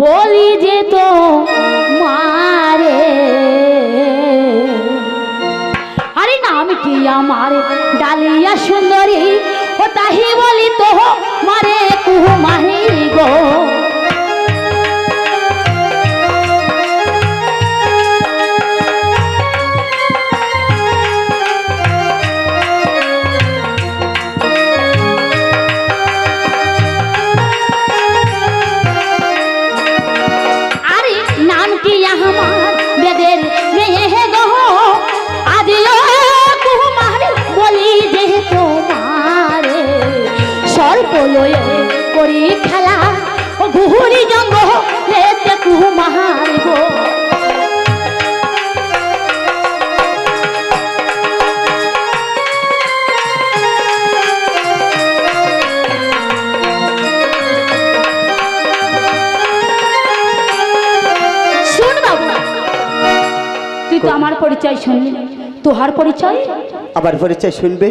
বলি যে তো মারে। আরে নাম কি আমার ডালিয়া সুন্দরী? ও তাহি বলি তো মারে, কুহু মাহি গো। সর্প লয়ে করি খেলা। ও জঙ্গ লেতে শুন বাবু, তুই তো আমার পরিচয় শুনলি। তোহার পরিচয়? আমার পরিচয় শুনবে?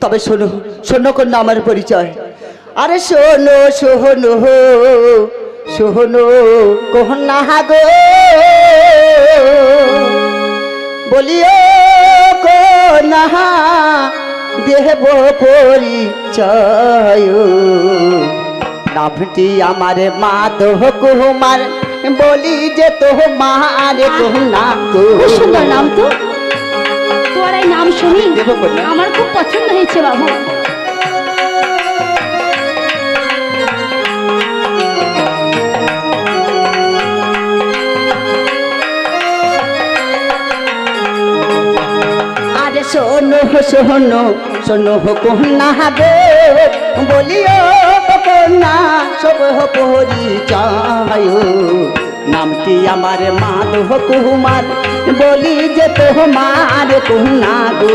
তবে শোনো শোনো কন্যা, আমার পরিচয়। আরে শোনো শোনো শোনো কন্যা গো। বলিও কন্যা দেব পরিচয়। নামটি আমার মাধব কুমার বলি যে তো মার কন্যা গো। খুব সুন্দর নাম তো। তোর এই নাম শুনি। আমার খুব পছন্দ হয়েছে বাবু। শোনো শোনো শোনো কন্যা গো বলিও কন্যা সব পরিচয়। নামটি আমার মাধব কুমার বলি যে তোমার কন্যা গো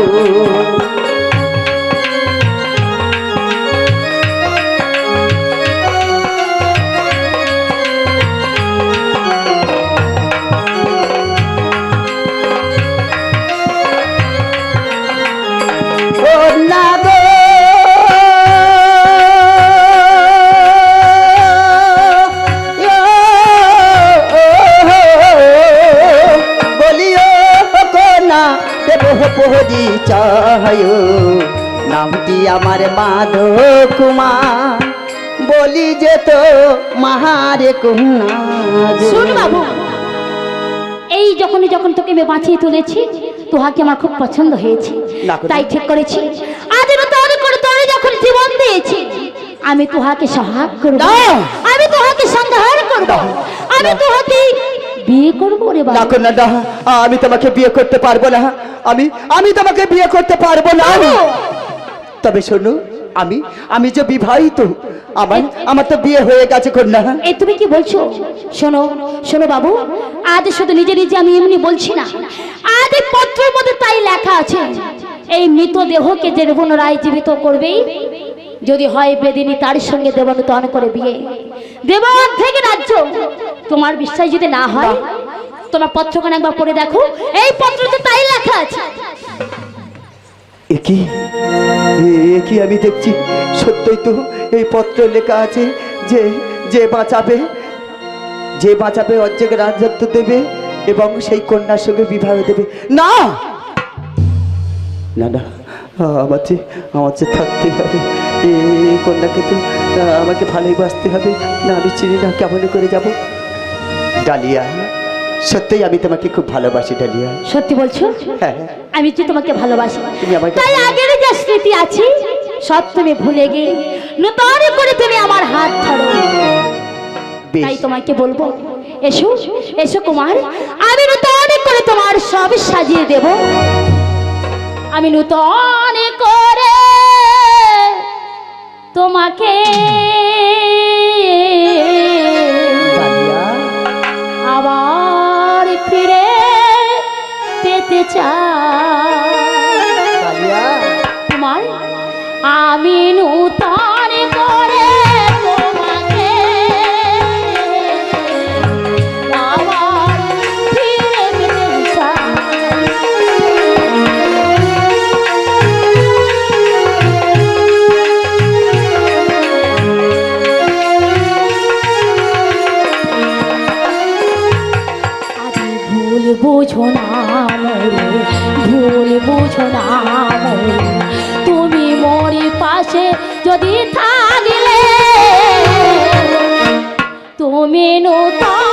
আমি বাঁচিয়ে তুলেছি তোহাকে আমার খুব পছন্দ হয়েছে। তাই ঠিক করেছি। আজ নতুন করে তোরে যখন জীবন দিয়েছি আমি তোহাকে সহাগ করব। আমি তোহাকে সংহার করব। আমি তোহাকে বিয়ে করব রে না বাবা কন্যা না। আমি তোমাকে বিয়ে করতে পারব না। আমি আমি তোমাকে বিয়ে করতে পারব না। তবে শোনো আমি আমি যে বিবাহিত আমার আমার তো বিয়ে হয়ে গেছে কন্যা। এই তুমি কি বলছো? শোনো শোনো বাবু আজ শুধু নিজে নিজে আমি এমনি বলছি না। আজ এই পত্রের মধ্যে তাই লেখা আছে, এই মৃত দেহকে যে পুনরায় জীবিত করবেই, যদি হয় বেদিনী তার সঙ্গে দেবানুতন করে বিয়ে। দেব থেকে রাজ্য, তোমার বিশ্বাস যদি না হয়, তোমার পত্রখানে একবার পড়ে দেখো, এই পত্রতে তাই লেখা আছে। একই একই আমি দেখছি? সত্যই তো এই পত্র লেখা আছে যে যে বাঁচাবে যে বাঁচাবে অর্ধেক রাজত্ব দেবে এবং সেই কন্যার সঙ্গে বিবাহ দেবে। না! না না আমার যে আমার যে থাকতে হবে। এই কন্যাকে তো আমাকে ভালোই বাঁচতে হবে। না আমি চিনি না কেমন করে যাব? ডালিয়া সত্যিই আমি তোমাকে খুব ভালোবাসি ডালিয়া। সত্যি বলছো? হ্যাঁ। আমি যে তোমাকে ভালোবাসি। তুমি আমাকে তাই আগের যে স্মৃতি আছে সব তুমি ভুলে গিয়ে নতুন করে তুমি আমার হাত ধরো। তাই তোমাকে বলব এসো এসো কুমার আমি নতুন করে তোমার সব সাজিয়ে দেব। আমি নতুন করে তোমাকে আবার ফিরে পেতে চাই। তোমার আমি নূতন বুঝো না ভুল বুঝো না তুমি মরে পাশে যদি থাকলে তুমি নূতন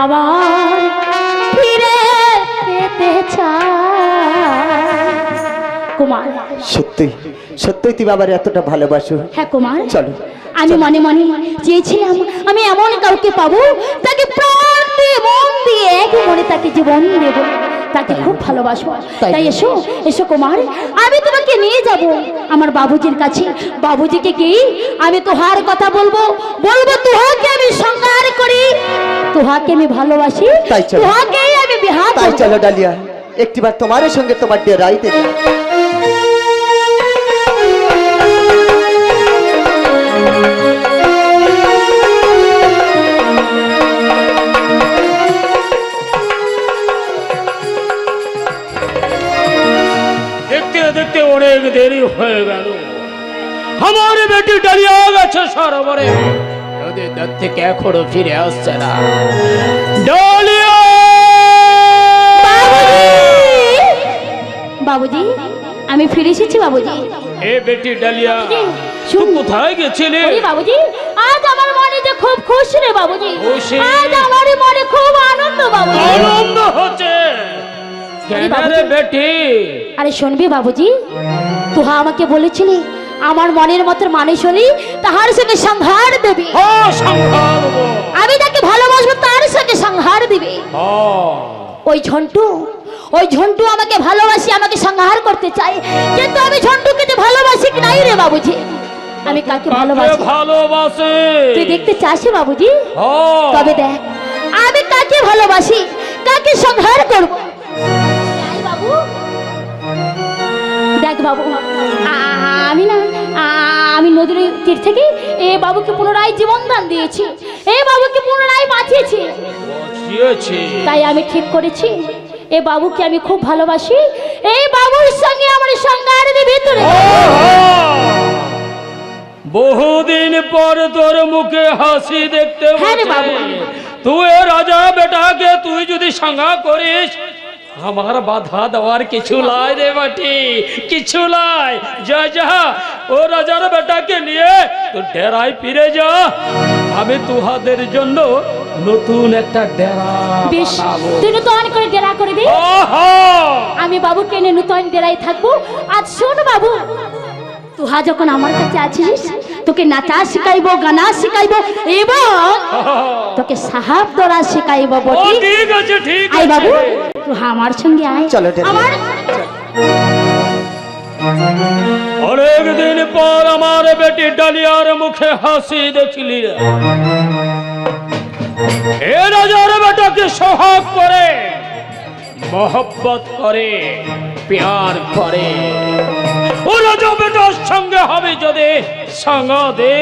আবার ফিরে পেতে চাই কুমার। সত্যি সত্যই তুমি আবার এতটা ভালোবাসো। হ্যাঁ কুমার। চলো, আমি মনে মনে চেয়েছিলাম আমি এমন কাউকে পাবো তাকে প্রাণ দিয়ে মন দিয়ে এক মনে তাকে জীবন দেব। তাকে খুব ভালোবাসবো তাই। এসো এসো কুমার আমি তোমাকে নিয়ে যাব আমার বাবুজির কাছে। বাবুজিকে কি? আমি তোহার কথা বলব বলব তোহাকে আমি সংহার করি। তোহাকে আমি ভালোবাসি। তোহাকেই আমি বিহার তাই চলো ডালিয়া একটিবার তোমার সঙ্গে তোমার ডেরাইতে অনেক দেরি হয়ে গেল আমার বেটি ডালিয়া গেছে সরোবরে নদীর ধার থেকে এখনও ফিরে আসছে না ডালিয়া বাবুজি! আমি ফিরে এসেছি বাবুজি। এ বেটি ডালিয়া তুই কোথায় গেছিলে? বাবুজি আজ আমার মনে যে খুব খুশি রে বাবুজি। খুশি? আজ আমার মনে খুব আনন্দ বাবুজি। আনন্দ হচ্ছে। কেন রে বেটি? আরে শুনবি বাবুজি তুহা আমাকে বলেছিলি আমার মনের মতো মানুষ হলি তাহার সঙ্গে সংহার দেবে। আমি তাকে ভালোবাসবো তার সঙ্গে সংহার দিবে। ওই ঝন্টু ওই ঝন্টু আমাকে ভালোবাসি আমাকে সংহার করতে চায়। কিন্তু আমি ঝন্টুকে যে ভালোবাসি কি নাই রে বাবুজি? আমি কাকে ভালোবাসি? ভালোবাসে? তুই দেখতে চাসি বাবুজি? তবে দেখ আমি কাকে ভালোবাসি কাকে সংহার করব? দেখ বাবু আমি না আমি নদীর তীর থেকে এ বাবুকে পুনরায় জীবন দান দিয়েছি। এ বাবুকে পুনরায় বাঁচিয়েছি। তাই আমি ঠিক করেছি। এ বাবুকে আমি খুব ভালোবাসি। এই বাবুর সঙ্গে আমার সংঘারের ভিতরে। বহুদিন পর তোর মুখে হাসি দেখতে হ্যাঁ। তুই রাজা বেটাকে তুই যদি সাঙ্গা করিস আমার বাধা দেওয়ার কিছু লাই রে বাটি কিছু লাই যা যা ও রাজার বেটাকে নিয়ে তো ডেরায় ফিরে যা আমি তোহাদের জন্য নতুন একটা ডেরা বেশ তুই নতুন করে ডেরা করবি দে! আমি বাবু কেনে নতুন ডেরাই থাকব আজ শোন বাবু তুহা যখন আমার কাছে আছিস তোকে নাচা শিখাইবো গানা শিখাইবো এবং! তোকে সাহাব দরা শিখাইবো বটি। ঠিক আছে ঠিক আয় বাবু তুই আমার সঙ্গে আয়। চলো, আমার অনেক দিন পর আমার বেটি ডালিয়ার মুখে হাসি দেখলি। এ রাজার বেটাকে সোহাগ করে। মোহব্বত করে, প্যার করে। ও রাজা বেটার সঙ্গে হবে যদি সঙ্গ দে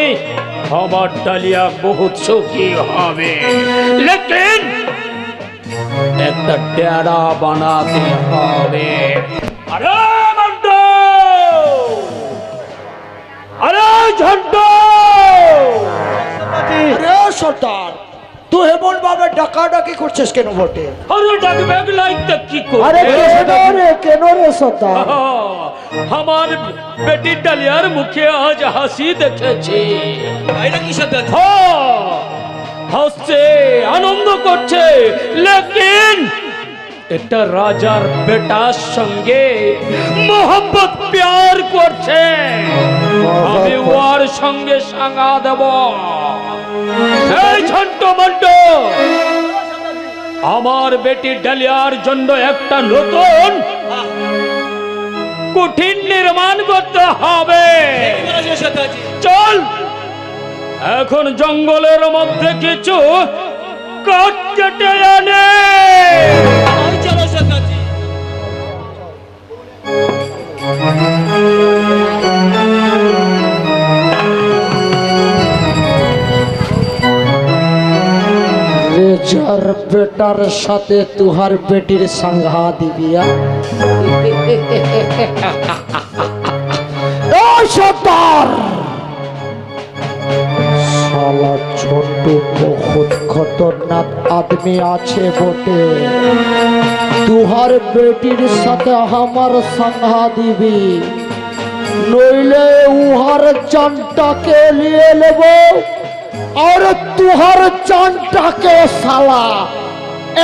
আমার ডালিয়া বহুত সুখী হবে। লেকিন একটা ডেরা বানাতে হবে। আরে মন্টু আরে ঝন্টু আরে সর্দার! তুই হেমন ভাবে ডাকাডাকি করছিস কেন বটে আরে ডাকবেগ লাইতে কি আরে কেন রে কেন রে সতা আমার বেটির ডালিয়ার মুখে আজ হাসি দেখেছি হ্যাঁ, হাসছে আনন্দ করছে লেকিন একটা রাজার বেটার সঙ্গে মোহব্বত প্যার করছে আমি ওর সঙ্গে সাঙ্গা দেব আমার বেটির ডালিয়ার জন্য একটা নতুন কঠিন নির্মাণ করতে হবে। চল! এখন জঙ্গলের মধ্যে কিছু কাঠ কেটে রেজার বেটার সাথে তুহার বেটির সংঘা দিবিয়া আছে বেটির সাথে দিবি। নইলে উহার চানটাকে নিয়ে নেব। আর তুহার চানটাকে সালা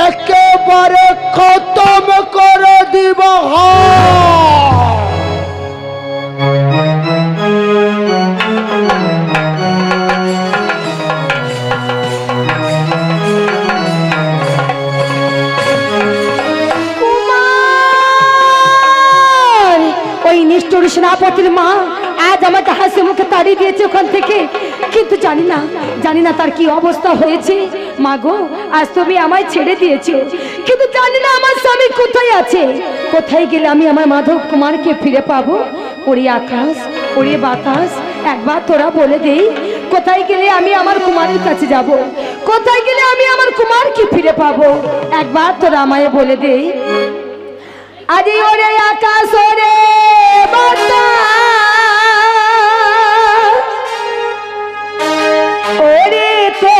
একেবারে খতম করে দিব ওই নিষ্ঠুর সেনাপতির মা আজ আমাকে হাসি মুখে তাড়িয়ে দিয়েছে ওখান থেকে। কিন্তু জানি না জানি না তার কি অবস্থা হয়েছে। মা গো আজ তুমি আমায় ছেড়ে দিয়েছ। কিন্তু জানি না আমার স্বামী কোথায় আছে। কোথায় গেলে আমি আমার মাধব কুমারকে ফিরে পাবো? ওরে আকাশ ওরে বাতাস একবার তোরা বলে দেই কোথায় গেলে আমি আমার কুমারের কাছে যাব? কোথায় গেলে আমি আমার কুমারকে ফিরে পাবো? একবার তোরা আমায় বলে দেই। আজি ওরে আকাশ ওরে বাতাস,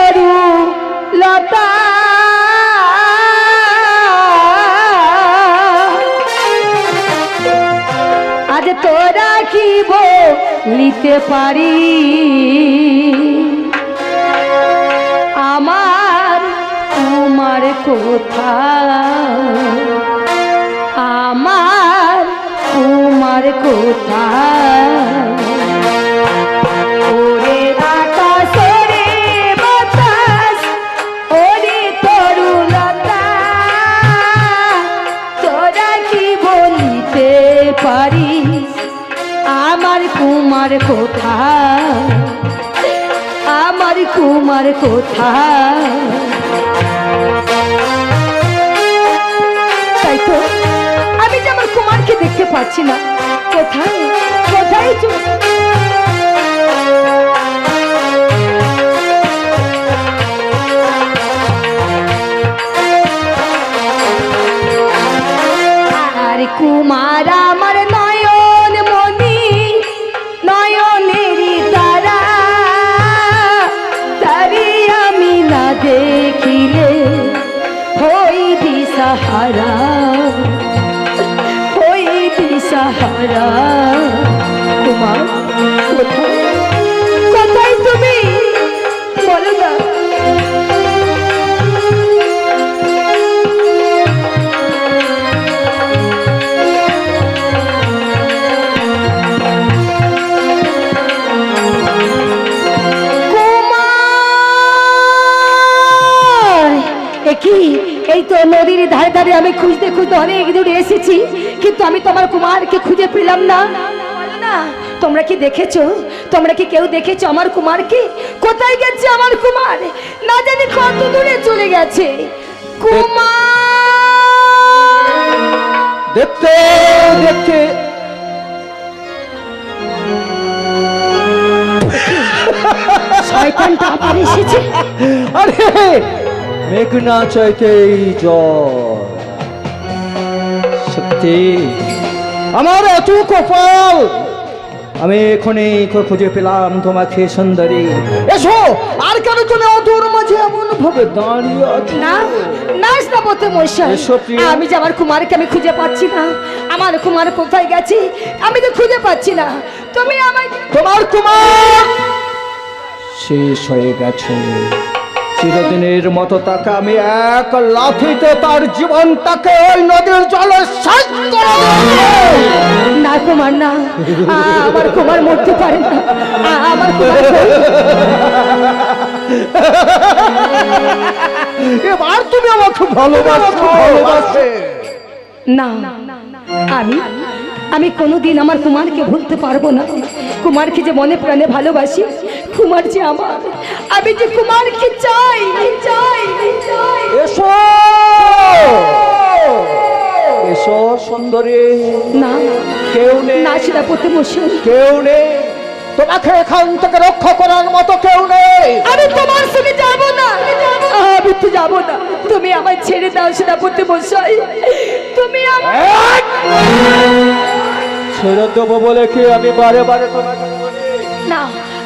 তরু লতা। আজ তোরা কি লিতে পারি? আমার তোমার কোথায় আমার তোমার কোথায় কুমার কোথায় আমার কুমার কোথায় তাই তো, আমি তো আমার কুমারকে দেখতে পাচ্ছি না। কোথায়? কোথায় চলে দিশাহারা কুমার কোথায় তুমি বলো কি? এই তো নদীর ধারে ধারে আমি খুঁজতে খুঁজতে অনেক দূরে এসেছি। কিন্তু আমি তোমার কুমারকে খুঁজে পেলাম না। না তোমরা কি দেখেছ? তোমরা কি কেউ দেখেছ আমার কুমারকে? কোথায় গেছে আমার কুমার? না জানি কত দূরে চলে গেছে। কুমার! দেখতে দেখতে। শয়তানটা আবার এসেছে। আরে মেঘনা চাইতে এই জল। সত্যি। আমার এত কপাল। আমি এখনই খুঁজে পেলাম তোমাকে সুন্দরী। এসো আর কেন তুমি অদূর মাঝে? এমন ভাবে দাঁড়িয়ে আছো। না না স্থাপত্য মশাই। আমি যে আমার কুমারকে আমি খুঁজে পাচ্ছি না। আমার কুমার কোথায় গেছে? আমি তো খুঁজে পাচ্ছি না। তুমি আমায় তোমার কুমার শেষ হয়ে গেছে। চিরদিনের মতো তাকে আমি এক লাথিতে তার জীবনটাকে ওই নদীর জলে শেষ করে না কুমার না। আমার কুমার মরতে পারে না। আমার এবার তুমি আমাকে ভালোবাসো ভালোবাসে। না আমি আমি কোনোদিন আমার কুমারকে ভুলতে পারব না। কুমারকে যে মনে প্রাণে ভালোবাসি কুমার যে আমার। আমি যে কুমারকে চাই চাই চাই। এসো! এসো সুন্দরী। না কেউ নেই। না সেনাপতি মশাই কেউ নেই। তোমাকে এখান থেকে রক্ষা করার মতো কেউ নেই। আমি তোমার সঙ্গে যাব না। আমি তো যাব না। তুমি আমায় ছেড়ে দাও সেনাপতি মশাই তুমি আমার ছেড়ে দেবো বলে কি আমি বারে বারে তোমাকে না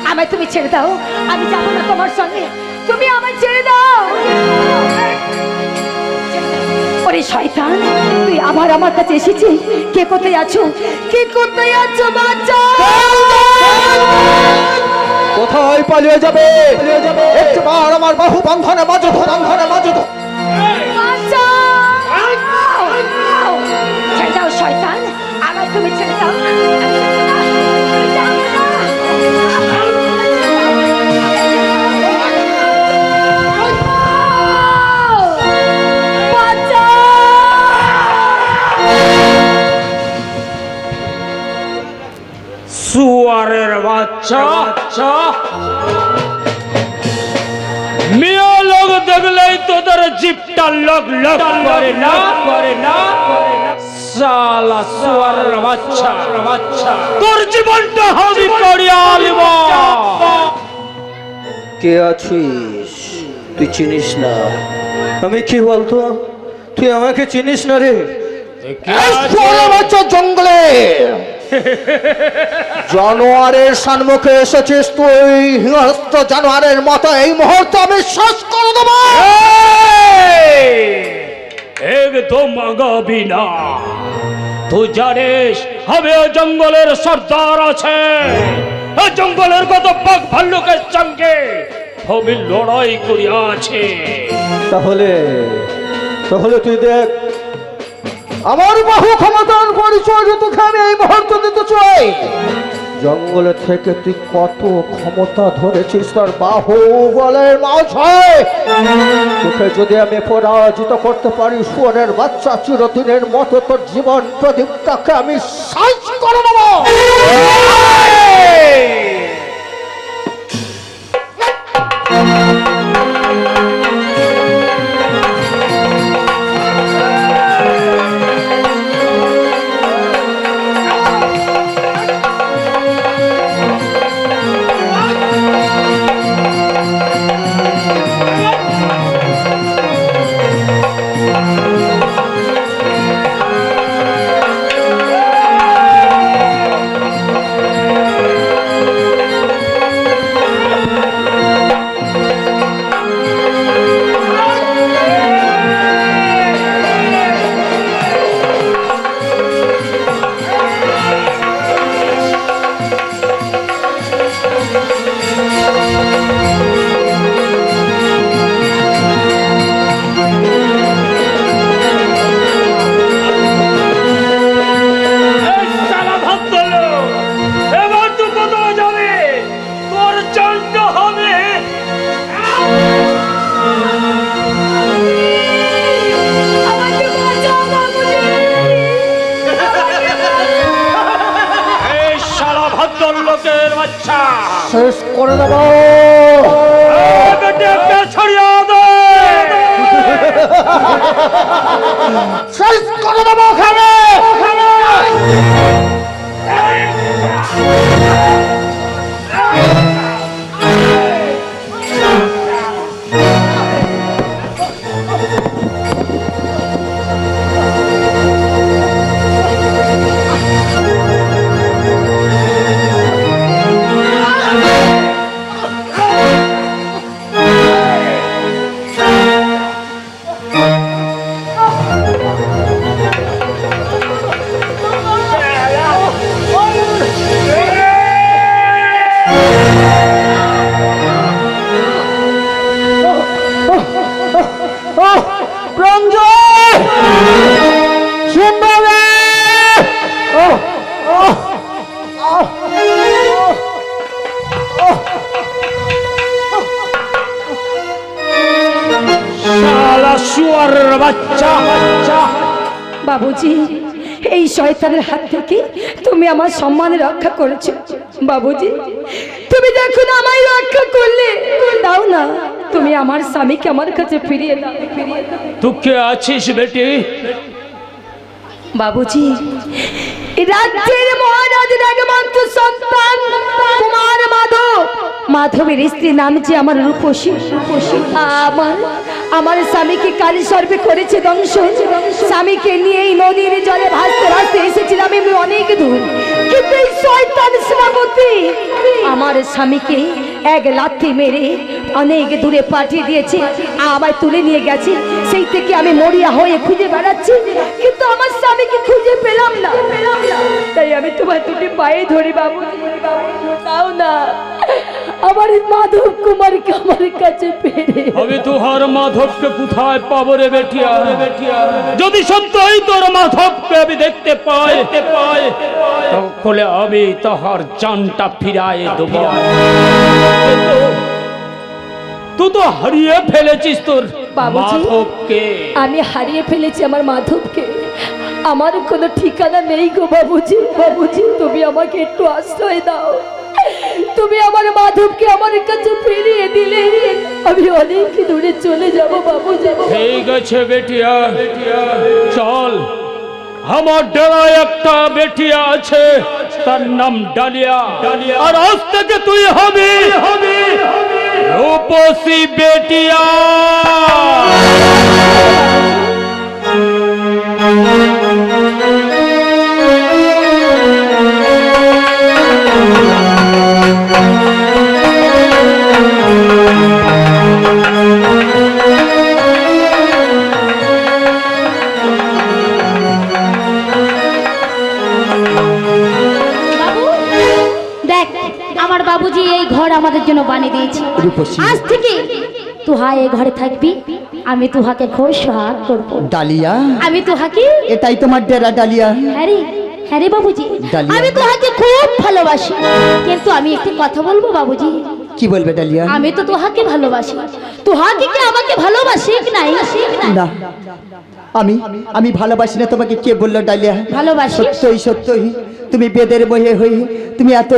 আমায় তুমি ছেড়ে দাও। আমি যাব না তোমার সঙ্গে। তুমি আমায় ছেড়ে দাও। ওরে শয়তান তুই আবার আমার কাছে এসেছিস? কে কোথায় আছো? কে কোথায় আছো বাচ্চা? কোথায় পালিয়ে যাবে? একবার আমার বাহু বন্ধনে বাজো বন্ধনে বাজো মেয়ে লোক দেখলেই তোদের জিপটা করে না করে না? করে না সালা সুয়ারের বাচ্চা। বাচ্চা তোর জীবনটা কে আছিস? তুই চিনিস না। আমি কি বলতো? তুই আমাকে চিনিস না রে? জঙ্গলে। জানোয়ারের সম্মুখে এসেছিস তুই। হিংস্র জানোয়ারের মতো এই মুহূর্তে আমি শেষ করে দেবো। একদম আগাবি না। তুই জানিস আমি জঙ্গলের সর্দার আছে। জঙ্গলের কত বাঘ ভাল্লুকের সঙ্গে আমি লড়াই করিয়াছে। তাহলে তাহলে তুই দেখ আমার বাহু ক্ষমতার পরিচয় যে তোকে আমি এই মুহূর্তে দিতে চাই। জঙ্গল থেকে তুই কত ক্ষমতা ধরেছিস তার বাহু বলের মাঝে? তোকে যদি আমি পরাজিত করতে পারি সুয়ারের বাচ্চা চিরদিনের মতো তোর জীবন প্রদীপটাকে আমি সাহায্য করে দেবো। শেষ করে দেবো। বাবুজি, এই শয়তানের হাত থেকে তুমি আমার সম্মান রক্ষা করেছ। বাবুজি, তুমি যখন আমায় রক্ষা করলে। দাও না। তুমি আমার স্বামীকে আমার কাছে ফিরিয়ে দাও। আছিস বেটি? বাবুজি রাজ্যের মহারাজের একমাত্র সন্তান কুমার মাধব। মাধবের স্ত্রী নাম যে আমার রূপসী। রূপসী আমার আমার স্বামীকে কালী সর্বে করেছে ধ্বংস স্বামীকে নিয়ে এই নদীর জলে ভাসতে ভাসতে এসেছিলাম আমি অনেক দূর। কিন্তু এই শয়তান সেনাপতি আমার স্বামীকে এক লাথি মেরে অনেক দূরে পাঠিয়ে দিয়েছে, আমায় তুলে নিয়ে গেছে। সেই থেকে আমি মরিয়া হয়ে খুঁজে বেড়াচ্ছি, কিন্তু আমার স্বামীকে খুঁজে পেলাম না। তাই আমি তোমার দুটি পায়ে ধরি বাবু। তাও না, আমার মাধব কুমারকে আমার কাছে পেরে আমি তোহার মাধবকে কোথায় পাবো রে বেটিয়া? যদি সত্যই তোর মাধবকে আমি দেখতে পাই পাই। তাহলে আমি তাহার জানটা ফিরায় দেব। তুই তো হারিয়ে ফেলেছিস তোর বাবুজি। মাধবকে আমি হারিয়ে ফেলেছি আমার মাধবকে। আমার কোনো ঠিকানা নেই গো বাবুজি। বাবুজি তুমি আমাকে একটু আশ্রয় দাও। তুমি আমার মাধবকে আমার কাছে ফিরিয়ে দিলে। আমি অনেক দূরে চলে যাব বাবুজি। ঠিক আছে বেটিয়া। চল আমার ডেরায় একটা বেটিয়া আছে। তার নাম ডালিয়া। আর আজ থেকে তুই হবি। হবি। রূপসী বেটিয়া। ঘর আমাদের জন্য বানিয়ে দিয়েছে। আজ থেকে তুহা এই ঘরে থাকবি আমি তুহাকে খুব সহায় করব। ডালিয়া? আমি তুহাকে এটাই তোমার ডেরা ডালিয়া। হ্যাঁ রে হ্যাঁ বাবুজি। আমি তুহাকে খুব ভালোবাসি। কিন্তু আমি একটি কথা বলব বাবুজি। কি বলবে ডালিয়া? আমি তো তুহাকে ভালোবাসি। তুহাকে কি আমাকে ভালোবাসি কি নাই? না আমি আমি ভালোবাসি না তোমাকে। কে বলল ডালিয়া? ভালোবাসি? সত্যই সত্যই। তুমি বেদের বহে হয়ে তুমি এত